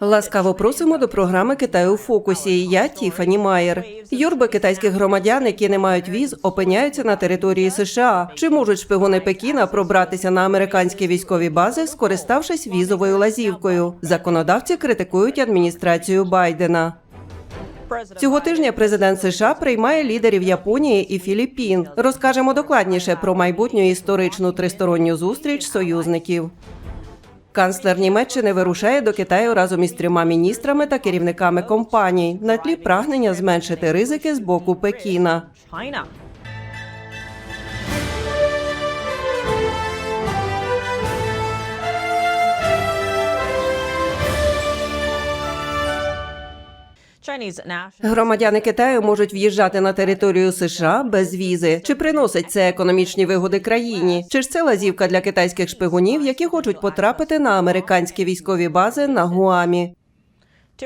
Ласкаво просимо до програми Китаю у фокусі. Я Тіфані Майер. Юрби китайських громадян, які не мають віз, опиняються на території США. Чи можуть шпигуни Пекіна пробратися на американські військові бази, скориставшись візовою лазівкою? Законодавці критикують адміністрацію Байдена. Цього тижня президент США приймає лідерів Японії і Філіппін. Розкажемо докладніше про майбутню історичну тристоронню зустріч союзників. Канцлер Німеччини вирушає до Китаю разом із трьома міністрами та керівниками компаній на тлі прагнення зменшити ризики з боку Пекіна. Громадяни Китаю можуть в'їжджати на територію США без візи. Чи приносить це економічні вигоди країні? Чи ж це лазівка для китайських шпигунів, які хочуть потрапити на американські військові бази на Гуамі?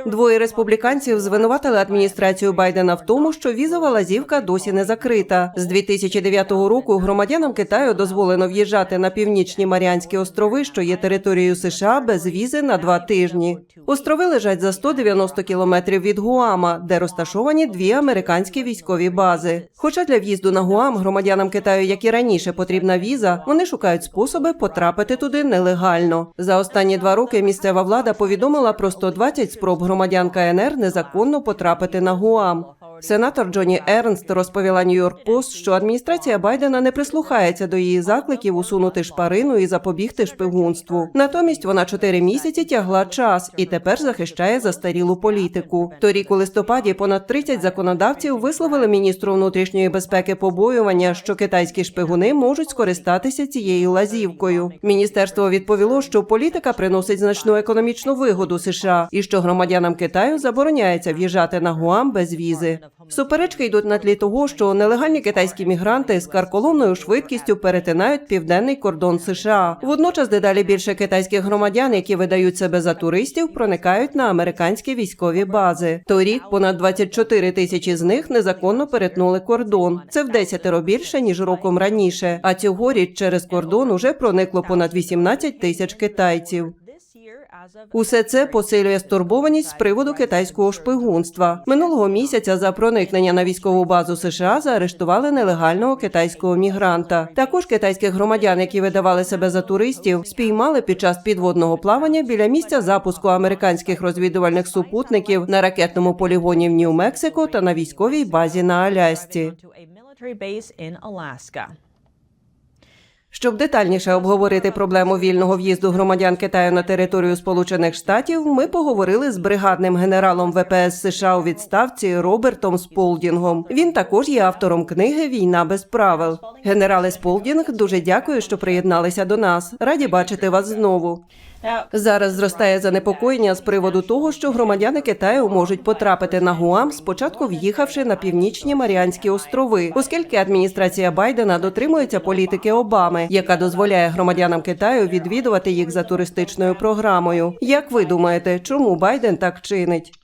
Двоє республіканців звинуватили адміністрацію Байдена в тому, що візова лазівка досі не закрита. З 2009 року громадянам Китаю дозволено в'їжджати на північні Маріанські острови, що є територією США, без візи на два тижні. Острови лежать за 190 кілометрів від Гуама, де розташовані дві американські військові бази. Хоча для в'їзду на Гуам громадянам Китаю, як і раніше, потрібна віза, вони шукають способи потрапити туди нелегально. За останні два роки місцева влада повідомила про 120 спроб громадян КНР незаконно потрапити на Гуам. Сенатор Джоні Ернст розповіла Нью-Йорк Пост, що адміністрація Байдена не прислухається до її закликів усунути шпарину і запобігти шпигунству. Натомість вона чотири місяці тягла час і тепер захищає застарілу політику. Торік у листопаді понад 30 законодавців висловили міністру внутрішньої безпеки побоювання, що китайські шпигуни можуть скористатися цією лазівкою. Міністерство відповіло, що політика приносить значну економічну вигоду США і що громадянам Китаю забороняється в'їжджати на Гуам без візи. Суперечки йдуть на тлі того, що нелегальні китайські мігранти з карколомною швидкістю перетинають південний кордон США. Водночас дедалі більше китайських громадян, які видають себе за туристів, проникають на американські військові бази. Торік понад 24 тисячі з них незаконно перетнули кордон. Це в десятеро більше ніж роком раніше. А цьогоріч через кордон уже проникло понад 18 тисяч китайців. Усе це посилює стурбованість з приводу китайського шпигунства. Минулого місяця за проникнення на військову базу США заарештували нелегального китайського мігранта. Також китайських громадян, які видавали себе за туристів, спіймали під час підводного плавання біля місця запуску американських розвідувальних супутників на ракетному полігоні в Нью-Мексико та на військовій базі на Алясці. Щоб детальніше обговорити проблему вільного в'їзду громадян Китаю на територію Сполучених Штатів, ми поговорили з бригадним генералом ВПС США у відставці Робертом Сполдінгом. Він також є автором книги Війна без правил. Генерале Сполдінг, дуже дякую, що приєдналися до нас. Раді бачити вас знову. Зараз зростає занепокоєння з приводу того, що громадяни Китаю можуть потрапити на Гуам, спочатку в'їхавши на північні Маріанські острови, оскільки адміністрація Байдена дотримується політики Обами, яка дозволяє громадянам Китаю відвідувати їх за туристичною програмою. Як ви думаєте, чому Байден так чинить?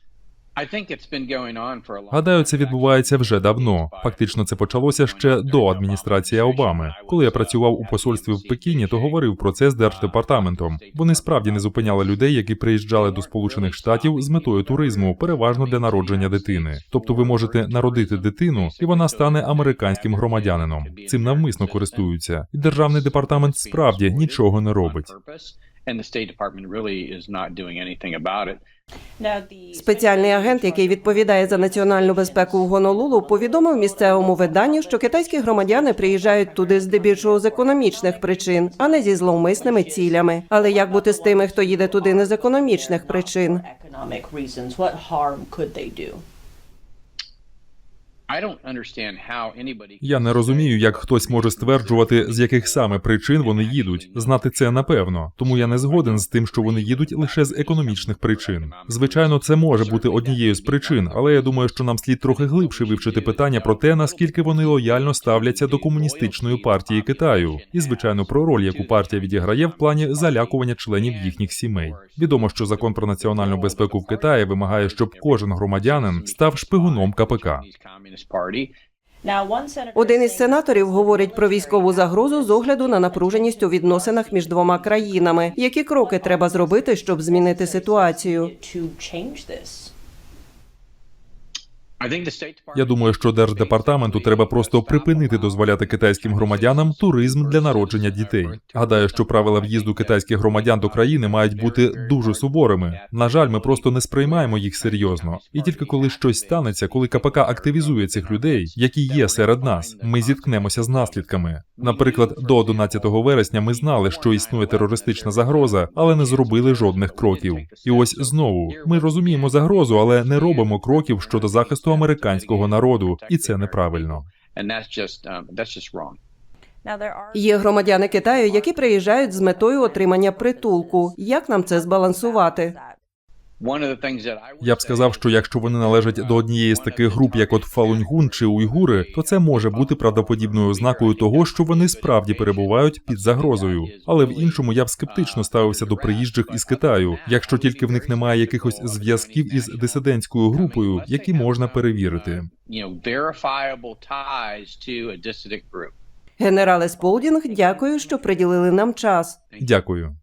Гадаю, це відбувається вже давно. Фактично, це почалося ще до адміністрації Обами. Коли я працював у посольстві в Пекіні, то говорив про це з держдепартаментом. Вони справді не зупиняли людей, які приїжджали до Сполучених Штатів з метою туризму, переважно для народження дитини. Тобто, ви можете народити дитину, і вона стане американським громадянином. Цим навмисно користуються, і державний департамент справді нічого не робить. And the State Department really is not doing anything about it. Спеціальний агент, який відповідає за національну безпеку в Гонолулу, повідомив місцевому виданню, що китайські громадяни приїжджають туди здебільшого з економічних причин, а не зі зловмисними цілями. Але як бути з тими, хто їде туди не з економічних причин? Я не розумію, як хтось може стверджувати, з яких саме причин вони їдуть. Знати це напевно. Тому я не згоден з тим, що вони їдуть лише з економічних причин. Звичайно, це може бути однією з причин, але я думаю, що нам слід трохи глибше вивчити питання про те, наскільки вони лояльно ставляться до комуністичної партії Китаю, і звичайно про роль, яку партія відіграє в плані залякування членів їхніх сімей. Відомо, що закон про національну безпеку в Китаї вимагає, щоб кожен громадянин став шпигуном КПК. Один із сенаторів говорить про військову загрозу з огляду на напруженість у відносинах між двома країнами. Які кроки треба зробити, щоб змінити ситуацію? Я думаю, що держдепартаменту треба просто припинити дозволяти китайським громадянам туризм для народження дітей. Гадаю, що правила в'їзду китайських громадян до країни мають бути дуже суворими. На жаль, ми просто не сприймаємо їх серйозно. І тільки коли щось станеться, коли КПК активізує цих людей, які є серед нас, ми зіткнемося з наслідками. Наприклад, до 11 вересня ми знали, що існує терористична загроза, але не зробили жодних кроків. І ось знову ми розуміємо загрозу, але не робимо кроків щодо захисту американського народу, і це неправильно. um, Є громадяни Китаю, які приїжджають з метою отримання притулку. Як нам це збалансувати? Я б сказав, що якщо вони належать до однієї з таких груп, як от Фалуньгун чи Уйгури, то це може бути правдоподібною ознакою того, що вони справді перебувають під загрозою. Але в іншому я б скептично ставився до приїжджих із Китаю, якщо тільки в них немає якихось зв'язків із дисидентською групою, які можна перевірити. you know verifiable ties to a dissident group. Генерале Сполдінг, дякую, що приділили нам час. Дякую.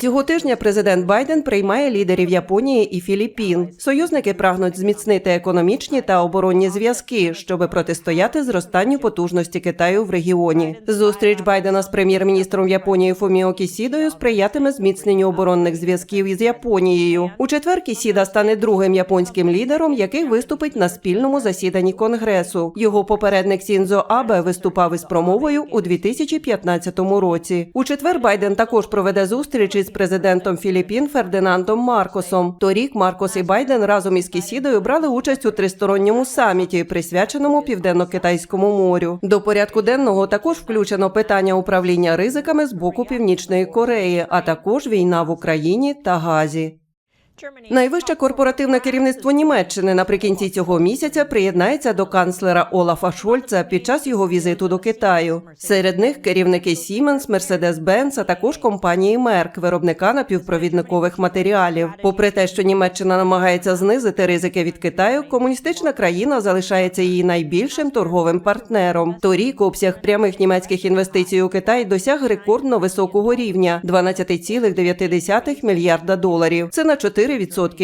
Цього тижня президент Байден приймає лідерів Японії і Філіппін. Союзники прагнуть зміцнити економічні та оборонні зв'язки, щоби протистояти зростанню потужності Китаю в регіоні. Зустріч Байдена з прем'єр-міністром Японії Фуміо Кісідою сприятиме зміцненню оборонних зв'язків із Японією. У четвер Кісіда стане другим японським лідером, який виступить на спільному засіданні конгресу. Його попередник Сінзо Абе виступав із промовою у 2015 році. У четвер Байден також проведе зустріч із президентом Філіппін Фердинандом Маркосом. Торік Маркос і Байден разом із Кісідою брали участь у тристоронньому саміті, присвяченому південно-китайському морю. До порядку денного також включено питання управління ризиками з боку Північної Кореї, а також війна в Україні та Газі. Найвище корпоративне керівництво Німеччини наприкінці цього місяця приєднається до канцлера Олафа Шольца під час його візиту до Китаю. Серед них керівники Siemens, Mercedes-Benz, а також компанії Merck, виробника напівпровідникових матеріалів. Попри те, що Німеччина намагається знизити ризики від Китаю, комуністична країна залишається її найбільшим торговим партнером. Торік обсяг прямих німецьких інвестицій у Китай досяг рекордно високого рівня 12,9 мільярда доларів. Це на 4%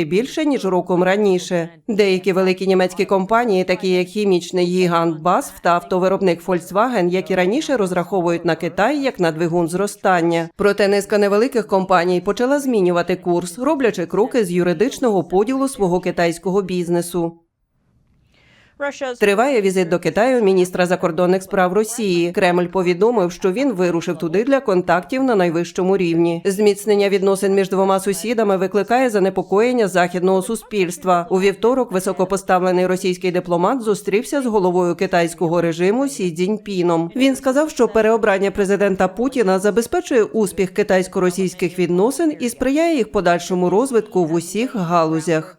більше ніж роком раніше. Деякі великі німецькі компанії, такі як хімічний гігант BASF та автовиробник Volkswagen, як і раніше розраховують на Китай як на двигун зростання. Проте низка невеликих компаній почала змінювати курс, роблячи кроки з юридичного поділу свого китайського бізнесу. Триває візит до Китаю міністра закордонних справ Росії. Кремль повідомив, що він вирушив туди для контактів на найвищому рівні. Зміцнення відносин між двома сусідами викликає занепокоєння західного суспільства. У вівторок високопоставлений російський дипломат зустрівся з головою китайського режиму Сі Цзіньпіном. Він сказав, що переобрання президента Путіна забезпечує успіх китайсько-російських відносин і сприяє їх подальшому розвитку в усіх галузях.